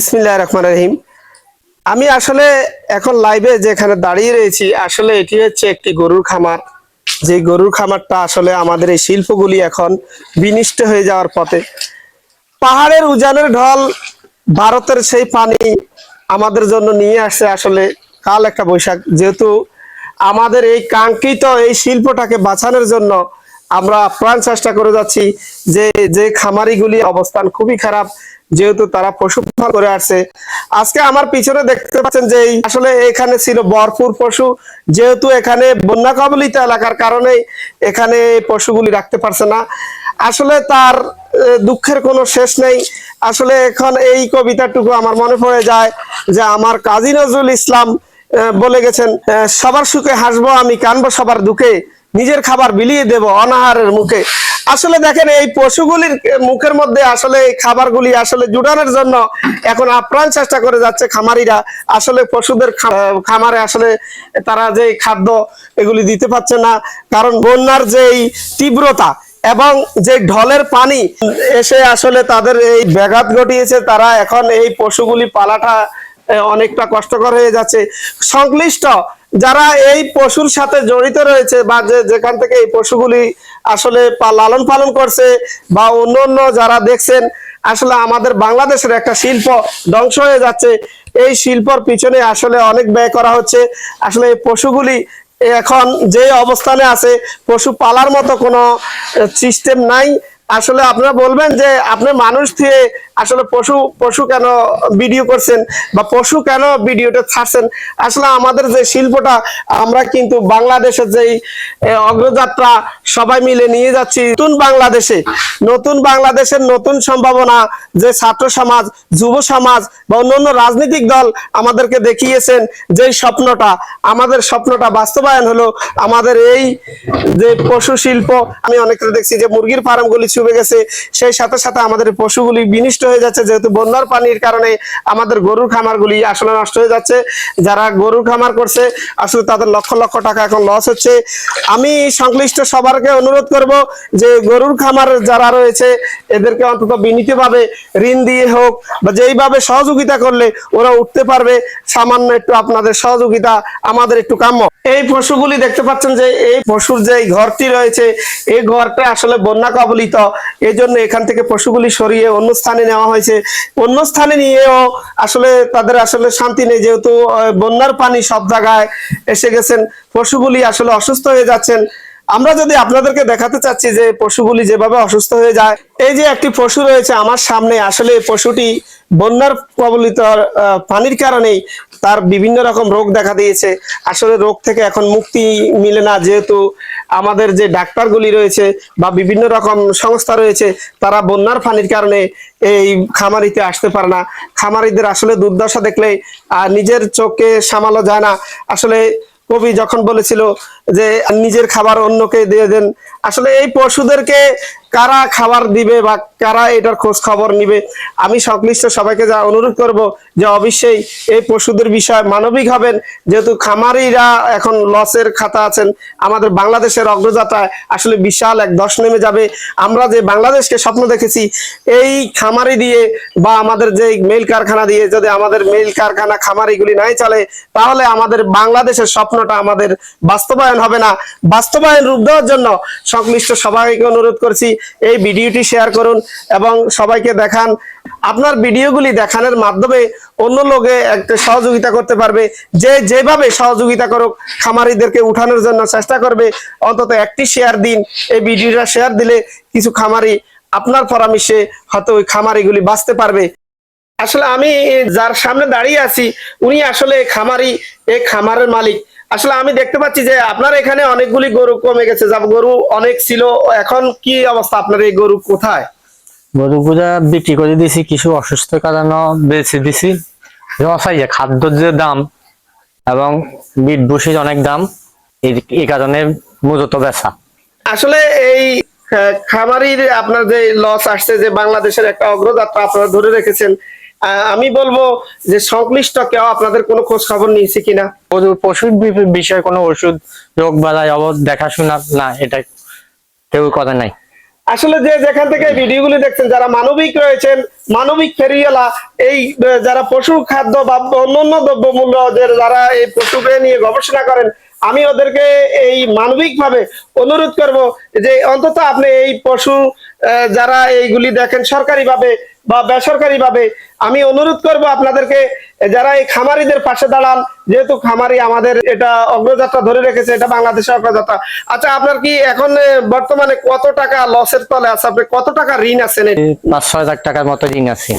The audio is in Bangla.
বিসমিল্লাহ রহমান রহিম। আমি আসলে এখন লাইভে যেখানে দাঁড়িয়ে রয়েছি, আসলে এটি হচ্ছে একটি গরুর খামার। যে গরুর খামারটা আসলে আমাদের এই শিল্পগুলি এখন বিনিষ্ট হয়ে যাওয়ার পথে। পাহাড়ের উজানের ঢল ভারতের সেই পানি আমাদের জন্য নিয়ে আসছে আসলে কাল একটা বৈশাখ। যেহেতু আমাদের এই কাঙ্ক্ষিত এই শিল্পটাকে বাঁচানোর জন্য আমরা প্রাণ চেষ্টা করে যাচ্ছি যে যে খামারিগুলি অবস্থান খুবই খারাপ, যেহেতু তারা পশুপালন করে আসছে। আজকে আমার পিছনে দেখতে পাচ্ছেন যে আসলে এখানে ছিল ভরপুর পশু, যেহেতু এখানে বন্যা কবলিত এলাকার কারণে এখানে পশুগুলি রাখতে পারছে না। আসলে তার দুঃখের কোনো শেষ নেই। আসলে এখন এই কবিতাটুকু আমার মনে পড়ে যায় যে, আমার কাজী নজরুল ইসলাম বলে গেছেন সবার সুখে হাসবো আমি, কানবো সবার দুঃখে। নিজের খাবার বিলিয়ে দেব অনাহারের মুখে। আসলে দেখেন, এই পশুগুলির মুখের মধ্যে আসলে এই খাবারগুলি আসলে জুটানোর জন্য এখন আপ্রাণ চেষ্টা করে যাচ্ছে খামারিরা। আসলে পশুদের খামারে আসলে তারা যে খাদ্য এগুলি দিতে পারছে না, কারণ বন্যার যে এই তীব্রতা এবং যে ঢলের পানি এসে আসলে তাদের এই ব্যাঘাত ঘটিয়েছে, তারা এখন এই পশুগুলি পালাটা অনেকটা কষ্টকর হয়ে যাচ্ছে। সংশ্লিষ্ট যারা এই পশুর সাথে জড়িত রয়েছে বা যে যেখান থেকে এই পশুগুলি আসলে লালন পালন করছে বা অন্য অন্য যারা দেখছেন, আসলে আমাদের বাংলাদেশের একটা শিল্প ধ্বংস হয়ে যাচ্ছে। এই শিল্পর পিছনে আসলে অনেক ব্যয় করা হচ্ছে। আসলে এই পশুগুলি এখন যে অবস্থানে আছে, পশু পালার মতো কোনো সিস্টেম নাই। আসলে আপনারা বলবেন যে আপনি মানুষ দিয়ে আসলে পশু পশু কেন ভিডিও করছেন বা পশু কেন ভিডিওটা ছাড়ছেন? আসলে আমাদের যে শিল্পটা, আমরা কিন্তু বাংলাদেশের যেই অগ্রযাত্রা সবাই মিলে নিয়ে যাচ্ছি। নতুন বাংলাদেশে, নতুন বাংলাদেশের নতুন সম্ভাবনা যে ছাত্র সমাজ, যুব সমাজ বা অন্যান্য রাজনৈতিক দল আমাদেরকে দেখিয়েছেন যে স্বপ্নটা, আমাদের স্বপ্নটা বাস্তবায়ন হলো আমাদের এই যে পশু শিল্প। আমি অনেকটা দেখছি যে মুরগির ফার্মগুলি ছুবে গেছে, সেই সাথে সাথে আমাদের পশুগুলি বিনিষ্ট হয়ে যাচ্ছে, যেহেতু বন্যার পানির কারণে আমাদের গরুর খামারগুলি আসলে নষ্ট হয়ে যাচ্ছে। যারা গরুর খামার করছে, আসলে তাদের লক্ষ লক্ষ টাকা এখন লস হচ্ছে। আমি সংশ্লিষ্ট সবারকে অনুরোধ করব যে গরুর খামার যারা রয়েছে, এদেরকে অন্তত বিনীতভাবে ঋণ দিয়ে হোক বা যেইভাবে সহযোগিতা করলে ওরা উঠতে পারবে, সামান্য একটু আপনাদের সহযোগিতা আমাদের একটু কাম্য। এই পশুগুলি দেখতে পাচ্ছেন যে, এই পশুর যে ঘরটি রয়েছে, এই ঘরটা আসলে বন্যা কবলিত। এই জন্য এখান থেকে পশুগুলি সরিয়ে অন্য স্থানে নেওয়া হয়েছে। অন্য স্থানে নিয়েও আসলে তাদের আসলে শান্তি নেই, যেহেতু বন্যার পানি সব জায়গায় এসে গেছেন। পশুগুলি আসলে অসুস্থ হয়ে যাচ্ছেন। আমরা যদি আপনাদেরকে দেখাতে চাচ্ছি যে পশুগুলি যেভাবে অসুস্থ হয়ে যায়, এই যে একটি পশু রয়েছে আমার সামনে, আসলে পশুটি বন্যার কবলিত পানির কারণেই তার বিভিন্ন রকম রোগ দেখা দিয়েছে। আসলে রোগ থেকে এখন মুক্তি মিলে না, যেহেতু আমাদের যে ডাক্তারগুলি রয়েছে বা বিভিন্ন রকম সংস্থা রয়েছে, তারা বন্যার পানির কারণে এই খামারিতে আসতে পারে না। খামারিদের আসলে দুর্দশা দেখলে আর নিজের চোখে সামালো যায় না। আসলে কবি যখন বলেছিল যে নিজের খাবার অন্যকে দিয়ে দেন। আসলে এই পশুদেরকে কারা খাবার দিবে বা কারা এটার খোঁজ খবর নিবে, আমি সংশ্লিষ্ট সবাইকে যা অনুরোধ করব যে অবশ্যই এই পশুদের বিষয়ে মানবিক হবেন। যেহেতু খামারিরা এখন লসের খাতা আছেন, আমাদের বাংলাদেশের অগ্রযাত্রায় আসলে বিশাল এক দশ নেমে যাবে। আমরা যে বাংলাদেশকে স্বপ্ন দেখেছি, এই খামারি দিয়ে বা আমাদের যে মেল কারখানা দিয়ে যদি আমাদের মেল কারখানা খামারিগুলি নাই চলে, তাহলে আমাদের বাংলাদেশের স্বপ্নটা আমাদের বাস্তবায়ন হবে না। বাস্তবায়ন রূপ দেওয়ার জন্য সংশ্লিষ্ট সবাইকে অনুরোধ করছি, এই ভিডিওটি শেয়ার করুন এবং সবাইকে দেখান। আপনার ভিডিওগুলি দেখানোর মাধ্যমে অন্য লোকে একটা সহযোগিতা করতে পারবে। যে যেভাবে সহযোগিতা করুক, খামারিদেরকে উঠানোর জন্য চেষ্টা করবে। অন্তত একটি শেয়ার দিন, এই ভিডিওটা শেয়ার দিলে কিছু খামারি আপনার পরামর্শে হয়তো ওই খামারিগুলি বাঁচতে পারবে। আসলে আমি যার সামনে দাঁড়িয়ে আছি, উনি আসলে খামারি এই খামারের মালিক। আসলে আমি দেখতে পাচ্ছি যে আপনার এখানে অনেকগুলি গরু কমে গেছে। যা গরু অনেক ছিল এখন কি অবস্থা আপনার এই গরু কোথায়? গরুগুলা বিক্রি করে দিছি কিছু অসুস্থ কারণে বেছে দিছি। রসাইয়ে খাদ্যর যে দাম এবং বিট ভুষির অনেক দাম এই কারণে মূলত বেচা আসলে এই খামারির আপনার যে লস আসছে যে বাংলাদেশের একটা অগ্রযাত্রা আপনারা ধরে রেখেছেন আমি বলব যে সংশ্লিষ্ট কেউ আপনাদের কোনো খোঁজ খবর নিয়েছে কিনা? পশুর বিষয়ে কোনো ওষুধ রোগ বালাই অব দেখাশোনা না এটা কেউ কথা নাই। আসলে যে যেখান থেকে ভিডিওগুলি দেখছেন যারা মানবিক রয়েছেন মানবিক ফেরিওয়ালা এই যারা পশু খাদ্য বা অন্যান্য দ্রব্য মূল্য যারা এই পশুকে নিয়ে গবেষণা করেন আমি ওদেরকে এই মানবিক ভাবে অনুরোধ করব যে অন্তত আপনি এই পশু যারা এইগুলি দেখেন সরকারি ভাবে বা বেসরকারি ভাবে আমি অনুরোধ করব আপনাদেরকে, যারা এই খামারিদের পাশে দাঁড়ান, যেহেতু খামারি আমাদের এটা অগ্রযাত্রা ধরে রেখেছে, এটা বাংলাদেশের অগ্রযাত্রা। আচ্ছা আপনার কি এখন বর্তমানে কত টাকা লসের তলে আছে? আপনি কত টাকা ঋণ আছেন? পাঁচ, ছয় হাজার টাকার মতো ঋণ আছে।